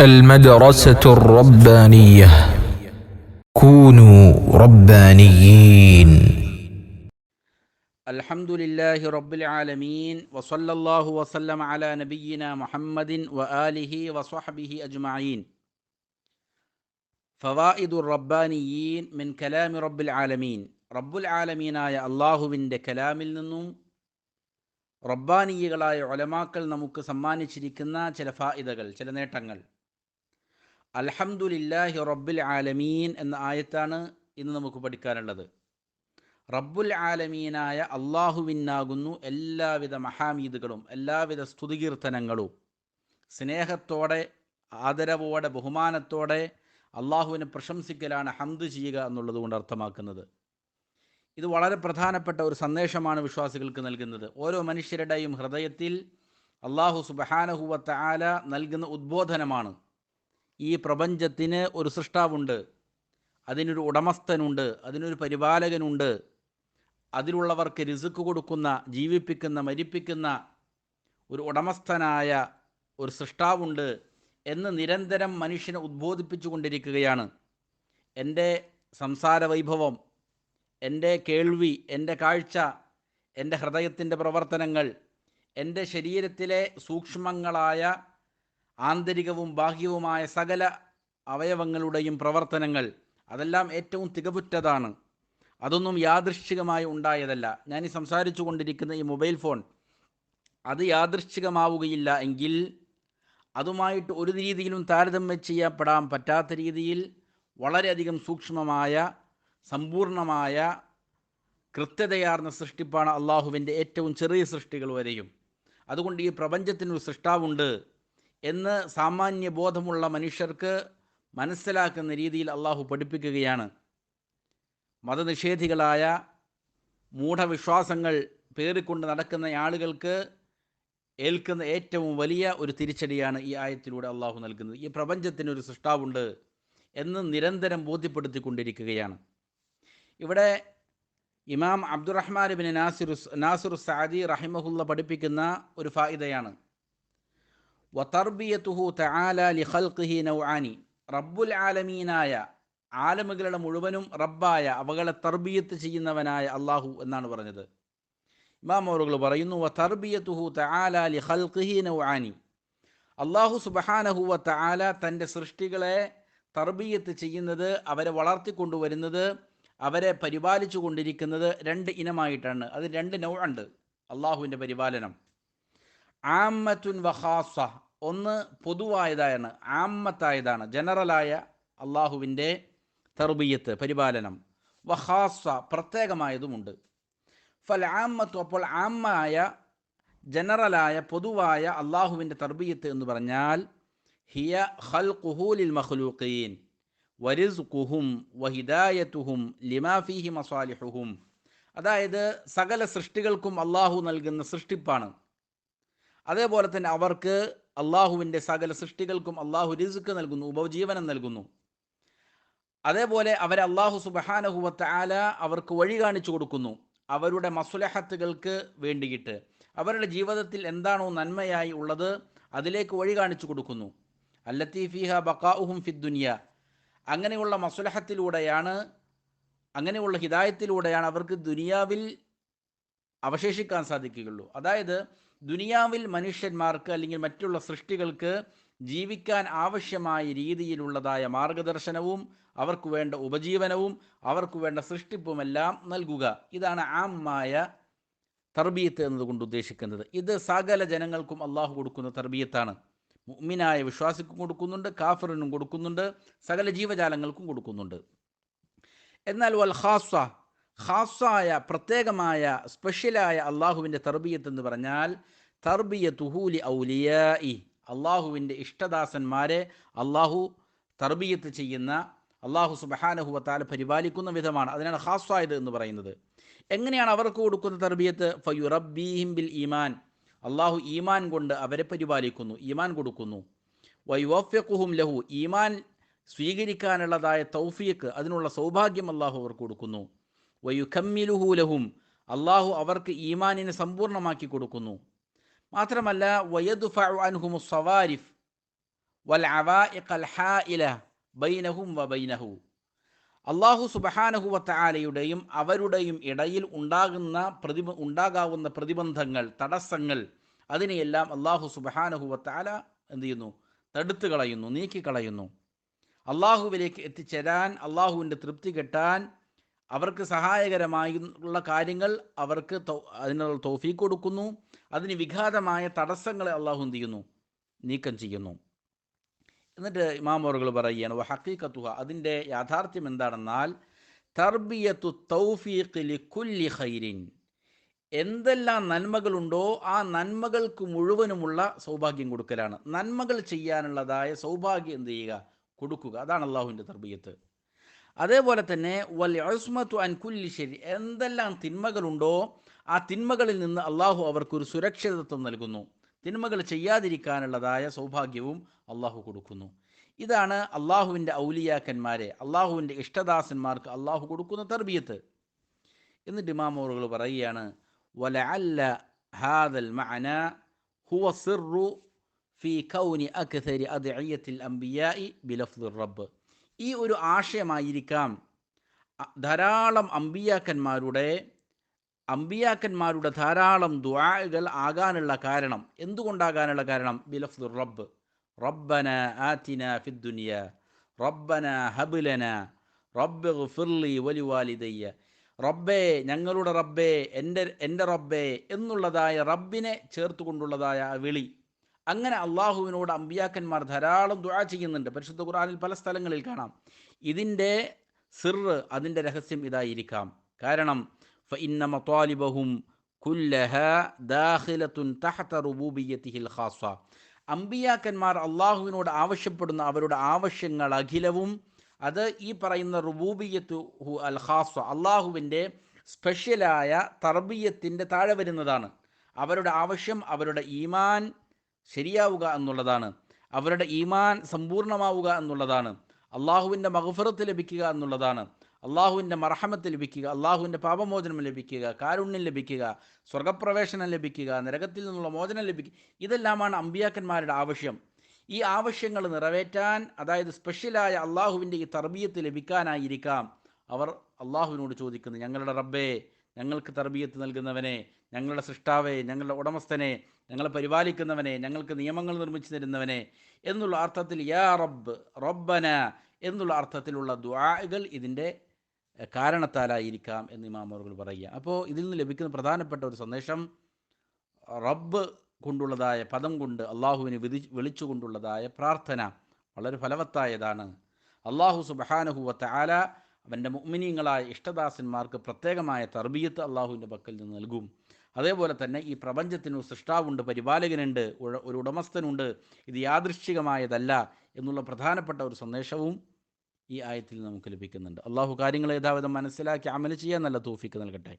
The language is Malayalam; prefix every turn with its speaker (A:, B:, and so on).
A: المدرسة الربانية كونوا ربانيين
B: الحمد لله رب العالمين وصلى الله وسلم على نبينا محمد وآله وصحبه أجمعين فوائد الربانيين من كلام رب العالمين رب العالمين ആയ അള്ളാഹുവിൻ്റെ കലാമിൽ നിന്നും റബ്ബാനീയകളായ ഒലമാക്കൾ നമുക്ക് സമ്മാനിച്ചിരിക്കുന്ന ചില ഫായിദകൾ ചില നേട്ടങ്ങൾ അൽഹംദുലില്ലാഹി റബ്ബുൽ ആലമീൻ എന്ന ആയത്താണ് ഇന്ന് നമുക്ക് പഠിക്കാനുള്ളത്. റബ്ബുൽ ആലമീനായ അള്ളാഹുവിനാകുന്നു എല്ലാവിധ മഹാമീദുകളും എല്ലാവിധ സ്തുതികീർത്തനങ്ങളും. സ്നേഹത്തോടെ ആദരവോടെ ബഹുമാനത്തോടെ അള്ളാഹുവിനെ പ്രശംസിക്കലാണ് ഹംദ് ചെയ്യുക എന്നുള്ളത് കൊണ്ട് അർത്ഥമാക്കുന്നത്. ഇത് വളരെ പ്രധാനപ്പെട്ട ഒരു സന്ദേശമാണ് വിശ്വാസികൾക്ക് നൽകുന്നത്. ഓരോ മനുഷ്യരുടെയും ഹൃദയത്തിൽ അള്ളാഹു സുബഹാനഹുവത്ത ആല നൽകുന്ന ഉദ്ബോധനമാണ്. ഈ പ്രപഞ്ചത്തിന് ഒരു സൃഷ്ടാവുണ്ട്. അതിനൊരു ഉടമസ്ഥനുണ്ട്. അതിനൊരു പരിപാലകനുണ്ട്. അതിലുള്ളവർക്ക് രിസുക്ക് കൊടുക്കുന്ന ജീവിപ്പിക്കുന്ന മരിപ്പിക്കുന്ന ഒരു ഉടമസ്ഥനായ ഒരു സൃഷ്ടാവുണ്ട് എന്ന് നിരന്തരം മനുഷ്യനെ ഉദ്ബോധിപ്പിച്ചു കൊണ്ടിരിക്കുകയാണ്. എന്റെ സംസാര വൈഭവം എന്റെ കേൾവി എന്റെ കാഴ്ച എന്റെ ഹൃദയത്തിന്റെ പ്രവർത്തനങ്ങൾ എന്റെ ശരീരത്തിലെ സൂക്ഷ്മങ്ങളായ ആന്തരികവും ബാഹ്യവുമായ സകല അവയവങ്ങളുടെയും പ്രവർത്തനങ്ങൾ അതെല്ലാം ഏറ്റവും തികവുറ്റതാണ്. അതൊന്നും യാദൃശ്ചികമായി ഉണ്ടായതല്ല. ഞാൻ ഈ സംസാരിച്ചു കൊണ്ടിരിക്കുന്ന ഈ മൊബൈൽ ഫോൺ അത് യാദൃശ്ചികമാവുകയില്ല എങ്കിൽ അതുമായിട്ട് ഒരു രീതിയിലും താരതമ്യം ചെയ്യപ്പെടാൻ പറ്റാത്ത രീതിയിൽ വളരെയധികം സൂക്ഷ്മമായ സമ്പൂർണമായ കൃത്യതയാർന്ന സൃഷ്ടിപ്പാണ് അള്ളാഹുവിന്റെ ഏറ്റവും ചെറിയ സൃഷ്ടികൾ വരെയും. അതുകൊണ്ട് ഈ പ്രപഞ്ചത്തിനൊരു സൃഷ്ടാവുണ്ട്. എന്ന് സാമാന്യ ബോധമുള്ള മനുഷ്യർക്ക് മനസ്സിലാക്കുന്ന രീതിയിൽ അള്ളാഹു പഠിപ്പിക്കുകയാണ്. മതനിഷേധികളായ മൂഢവിശ്വാസങ്ങൾ പേറിക്കൊണ്ട് നടക്കുന്ന ആളുകൾക്ക് ഏൽക്കുന്ന ഏറ്റവും വലിയ ഒരു തിരിച്ചടിയാണ് ഈ ആയത്തിലൂടെ അള്ളാഹു നൽകുന്നത്. ഈ പ്രപഞ്ചത്തിന് ഒരു സൃഷ്ടാവുണ്ട് എന്ന് നിരന്തരം ബോധ്യപ്പെടുത്തിക്കൊണ്ടിരിക്കുകയാണ്. ഇവിടെ ഇമാം Abdurrahman bin Nasir Nasir Saadi റഹിമഹുല്ല പഠിപ്പിക്കുന്ന ഒരു ഫായിദയാണ്. വതർബിയത്തുഹു തആല ലി ഖൽഖിഹി നൗആനി. റബ്ബുൽ ആലമീനായ ആലമുകളുടെ മുഴുവനും റബ്ബായ അവകളെ തർബിയത്ത് ചെയ്യുന്നവനായ അള്ളാഹു എന്നാണ് പറഞ്ഞത്. ഇമാം അവറുകൾ പറയുന്നു വ തർബിയത്തുഹു തആല ലി ഖൽഖിഹി നൗആനി. അള്ളാഹു സുബ്ഹാനഹു വ തആല തന്റെ സൃഷ്ടികളെ തർബിയത്ത് ചെയ്യുന്നത് അവരെ വളർത്തിക്കൊണ്ടുവരുന്നത് അവരെ പരിപാലിച്ചു കൊണ്ടിരിക്കുന്നത് രണ്ട് ഇനമായിട്ടാണ്. അത് രണ്ട് നൗ ഉണ്ട് അള്ളാഹുവിന്റെ പരിപാലനം. ആമ്മത്തുൻ വഹാസ ഒന്ന് പൊതുവായതാണ് ആമ്മത്തായതാണ് ജനറലായ അള്ളാഹുവിന്റെ തർബീയത്ത് പരിപാലനം. വഹാസ പ്രത്യേകമായതുമുണ്ട്. ഫൽ ആമ്മത്തു അപ്പോൾ ആമ്മായ ജനറലായ പൊതുവായ അള്ളാഹുവിന്റെ തർബീയത്ത് എന്ന് പറഞ്ഞാൽ ഹിയ ഹൽ കുഹൂലിൽ മഖ്ലൂഖീൻ വരിസുഖുഹും വഹിദായത്തുഹും ലിമാഫിഹി മസാലിഹുഹും. അതായത് സകല സൃഷ്ടികൾക്കും അള്ളാഹു നൽകുന്ന സൃഷ്ടിപ്പാണ്. അതേപോലെ തന്നെ അവർക്ക് അള്ളാഹുവിന്റെ സകല സൃഷ്ടികൾക്കും അള്ളാഹു റിസുക്ക് നൽകുന്നു ഉപജീവനം നൽകുന്നു. അതേപോലെ അവരെ അള്ളാഹു സുബഹാനഹുവത്ത് ആല അവർക്ക് വഴി കാണിച്ചു കൊടുക്കുന്നു. അവരുടെ മസുലഹത്തുകൾക്ക് വേണ്ടിയിട്ട്. അവരുടെ ജീവിതത്തിൽ എന്താണോ നന്മയായി ഉള്ളത് അതിലേക്ക് വഴി കാണിച്ചു കൊടുക്കുന്നു. അല്ലത്തീഫിഹ ബക്കാഉഹും ഫിദ്ദുനിയ അങ്ങനെയുള്ള മസുലഹത്തിലൂടെയാണ് അങ്ങനെയുള്ള ഹിദായത്തിലൂടെയാണ് അവർക്ക് ദുനിയാവിൽ അവശേഷിക്കാൻ സാധിക്കുകയുള്ളൂ. അതായത് ദുനിയാവിൽ മനുഷ്യന്മാർക്ക് അല്ലെങ്കിൽ മറ്റുള്ള സൃഷ്ടികൾക്ക് ജീവിക്കാൻ ആവശ്യമായ രീതിയിലുള്ളതായ മാർഗദർശനവും അവർക്ക് വേണ്ട ഉപജീവനവും അവർക്ക് വേണ്ട സൃഷ്ടിപ്പുമെല്ലാം നൽകുക. ഇതാണ് ആമായ തർബീയത്ത് എന്നതുകൊണ്ട് ഉദ്ദേശിക്കുന്നത്. ഇത് സകല ജനങ്ങൾക്കും അള്ളാഹു കൊടുക്കുന്ന തർബീയത്താണ് മുഅ്മിനായ വിശ്വാസിക്കും കൊടുക്കുന്നുണ്ട് കാഫറിനും കൊടുക്കുന്നുണ്ട് സകല ജീവജാലങ്ങൾക്കും കൊടുക്കുന്നുണ്ട്. എന്നാൽ വൽ ഖാസ ഖാസായ പ്രത്യേകമായ സ്പെഷ്യലായ അള്ളാഹുവിന്റെ തർബീയത്ത് എന്ന് പറഞ്ഞാൽ തർബിയ തുഹൂലി ഔലിയായി അള്ളാഹുവിന്റെ ഇഷ്ടദാസന്മാരെ അള്ളാഹു തർബീയത്ത് ചെയ്യുന്ന അള്ളാഹു സുബഹാനഹുവത്താല പരിപാലിക്കുന്ന വിധമാണ്. അതിനാണ് ഖാസായത് എന്ന് പറയുന്നത്. എങ്ങനെയാണ് അവർക്ക് കൊടുക്കുന്ന തർബീയത്ത്? ഫയുറബിഹിം ബിൽ ഈമാൻ. അള്ളാഹു ഈമാൻ കൊണ്ട് അവരെ പരിപാലിക്കുന്നു ഈമാൻ കൊടുക്കുന്നു. വൈവഫ്യക്കുഹും ലഹു. ഈമാൻ സ്വീകരിക്കാനുള്ളതായ തൗഫീക്ക് അതിനുള്ള സൗഭാഗ്യം അള്ളാഹു അവർക്ക് കൊടുക്കുന്നു. വയുക്കമ്മിലുഹൂലഹും അള്ളാഹു അവർക്ക് ഈമാനിനെ സമ്പൂർണമാക്കി കൊടുക്കുന്നു. മാത്രമല്ല വയദുഫ അൻഹും സവാരിഫ് ബൈനഹും അള്ളാഹു സുബഹാനഹുവത്താലയുടെയും അവരുടെയും ഇടയിൽ ഉണ്ടാകുന്ന പ്രതി ഉണ്ടാകാവുന്ന പ്രതിബന്ധങ്ങൾ തടസ്സങ്ങൾ അതിനെയെല്ലാം അള്ളാഹു സുബഹാനഹുവത്താല എന്ത് ചെയ്യുന്നു? തടുത്തു കളയുന്നു നീക്കിക്കളയുന്നു. അള്ളാഹുവിലേക്ക് എത്തിച്ചേരാൻ അള്ളാഹുവിന്റെ തൃപ്തി കെട്ടാൻ അവർക്ക് സഹായകരമായുള്ള കാര്യങ്ങൾ അവർക്ക് അതിനുള്ള തോഫീക്ക് കൊടുക്കുന്നു. അതിന് വിഘാതമായ തടസ്സങ്ങളെ അള്ളാഹു എന്ത് ചെയ്യുന്നു? നീക്കം ചെയ്യുന്നു. എന്നിട്ട് ഇമാമോറുകൾ പറയുകയാണ് ഹക്കീക്കത്തുഹ അതിന്റെ യാഥാർത്ഥ്യം എന്താണെന്നാൽ തർബിയത്തു തൗഫീഖിലി കുല്ലി ഖൈരിൻ എന്തെല്ലാം നന്മകളുണ്ടോ ആ നന്മകൾക്ക് മുഴുവനുമുള്ള സൗഭാഗ്യം കൊടുക്കലാണ്. നന്മകൾ ചെയ്യാനുള്ളതായ സൗഭാഗ്യം എന്ത് ചെയ്യുക? കൊടുക്കുക. അതാണ് അള്ളാഹുവിന്റെ തർബീയത്ത്. അതേപോലെ തന്നെ വൽ അൻ കുല്ലി എന്തെല്ലാം തിന്മകളുണ്ടോ ആ തിന്മകളിൽ നിന്ന് അള്ളാഹു അവർക്കൊരു സുരക്ഷിതത്വം നൽകുന്നു. തിന്മകൾ ചെയ്യാതിരിക്കാനുള്ളതായ സൗഭാഗ്യവും അള്ളാഹു കൊടുക്കുന്നു. ഇതാണ് അള്ളാഹുവിന്റെ ഔലിയാക്കന്മാരെ അള്ളാഹുവിന്റെ ഇഷ്ടദാസന്മാർക്ക് അള്ളാഹു കൊടുക്കുന്ന തർബീയത്ത്. എന്നിട്ട് ഇമാമോറുകൾ പറയുകയാണ് വലഅല്ല ഹാദൽ മഅന ഹുവ ഫി കൗനി അക്തരി അദ്ഇയത്തിൽ അംബിയായി ബിലഫ്ദുർ റബ്ബ് ഈ ഒരു ആശയമായിരിക്കാം. ധാരാളം അമ്പിയാക്കന്മാരുടെ അമ്പിയാക്കന്മാരുടെ ധാരാളം ദുആകൾ ആകാനുള്ള കാരണം. എന്തുകൊണ്ടാകാനുള്ള കാരണം? ബിലഫ് റബ്ബ്. റബ്ബന ആതിന ഫിദ്ദുനിയ റബ്ബന ഹബുലന റബ്ബ് ഗഫിർലി വലിവാലിദയ്യ. റബ്ബേ ഞങ്ങളുടെ റബ്ബേ എന്റെ എന്റെ റബ്ബേ എന്നുള്ളതായ റബ്ബിനെ ചേർത്തുകൊണ്ടുള്ളതായ കൊണ്ടുള്ളതായ വിളി. അങ്ങനെ അള്ളാഹുവിനോട് അമ്പിയാക്കന്മാർ ധാരാളം ദുഴ ചെയ്യുന്നുണ്ട്. പരിശുദ്ധ ഖുറാനിൽ പല സ്ഥലങ്ങളിൽ കാണാം. ഇതിന്റെ സിറ് അതിന്റെ രഹസ്യം ഇതായിരിക്കാം. കാരണം ദാഹിലത്തുൻ റുബൂബിയത്തിഹിൽ അമ്പിയാക്കന്മാർ അള്ളാഹുവിനോട് ആവശ്യപ്പെടുന്ന അവരുടെ ആവശ്യങ്ങൾ അഖിലവും അത് ഈ പറയുന്ന റുബൂബിയത്തു ഹു അൽ ഖാസ അള്ളാഹുവിന്റെ സ്പെഷ്യലായ തർബീയത്തിന്റെ താഴെ വരുന്നതാണ്. അവരുടെ ആവശ്യം അവരുടെ ഈമാൻ ശരിയാവുക എന്നുള്ളതാണ്. അവരുടെ ഈമാൻ സമ്പൂർണമാവുക എന്നുള്ളതാണ്. അള്ളാഹുവിന്റെ മഹഫറത്ത് ലഭിക്കുക എന്നുള്ളതാണ്. അള്ളാഹുവിന്റെ മർഹമത്ത് ലഭിക്കുക അള്ളാഹുവിന്റെ പാപമോചനം ലഭിക്കുക കാരുണ്യം ലഭിക്കുക സ്വർഗപ്രവേശനം ലഭിക്കുക നരകത്തിൽ നിന്നുള്ള മോചനം ലഭിക്കുക ഇതെല്ലാമാണ് അമ്പിയാക്കന്മാരുടെ ആവശ്യം. ഈ ആവശ്യങ്ങൾ നിറവേറ്റാൻ അതായത് സ്പെഷ്യലായ അള്ളാഹുവിന്റെ ഈ തർബീയത്ത് ലഭിക്കാനായിരിക്കാം. അവർ അള്ളാഹുവിനോട് ചോദിക്കുന്നത് ഞങ്ങളുടെ റബ്ബേ ഞങ്ങൾക്ക് തർബീയത്ത് നൽകുന്നവനെ ഞങ്ങളുടെ സൃഷ്ടാവെ ഞങ്ങളുടെ ഉടമസ്ഥനെ ഞങ്ങളെ പരിപാലിക്കുന്നവനെ ഞങ്ങൾക്ക് നിയമങ്ങൾ നിർമ്മിച്ചു തരുന്നവനെ എന്നുള്ള അർത്ഥത്തിൽ യാ റബ്ബ് റബ്ബന എന്നുള്ള അർത്ഥത്തിലുള്ള ദ്വാകൾ ഇതിന്റെ കാരണത്താലായിരിക്കാം എന്ന് ഇമാമോറുകൾ പറയുക. അപ്പോൾ ഇതിൽ നിന്ന് ലഭിക്കുന്ന പ്രധാനപ്പെട്ട ഒരു സന്ദേശം റബ്ബ് കൊണ്ടുള്ളതായ പദം കൊണ്ട് അള്ളാഹുവിനെ വിധി വിളിച്ചുകൊണ്ടുള്ളതായ പ്രാർത്ഥന വളരെ ഫലവത്തായതാണ്. അള്ളാഹു സുബഹാനഹുവത്ത ആല അവന്റെ മുഗ്മിനീങ്ങളായ ഇഷ്ടദാസന്മാർക്ക് പ്രത്യേകമായ തർബീയത്ത് അള്ളാഹുവിന്റെ പക്കൽ നിന്ന് നൽകും. അതേപോലെ തന്നെ ഈ പ്രപഞ്ചത്തിന് സൃഷ്ടാവുണ്ട് പരിപാലകനുണ്ട് ഒരു ഉടമസ്ഥനുണ്ട്. ഇത് യാദൃശ്ചികമായതല്ല എന്നുള്ള പ്രധാനപ്പെട്ട ഒരു സന്ദേശവും ഈ ആയത്തിൽ നമുക്ക് ലഭിക്കുന്നുണ്ട്. അള്ളാഹു കാര്യങ്ങൾ യഥാവിധം മനസ്സിലാക്കി അമൽ ചെയ്യാൻ നല്ല തൂഫിക്ക് നൽകട്ടെ.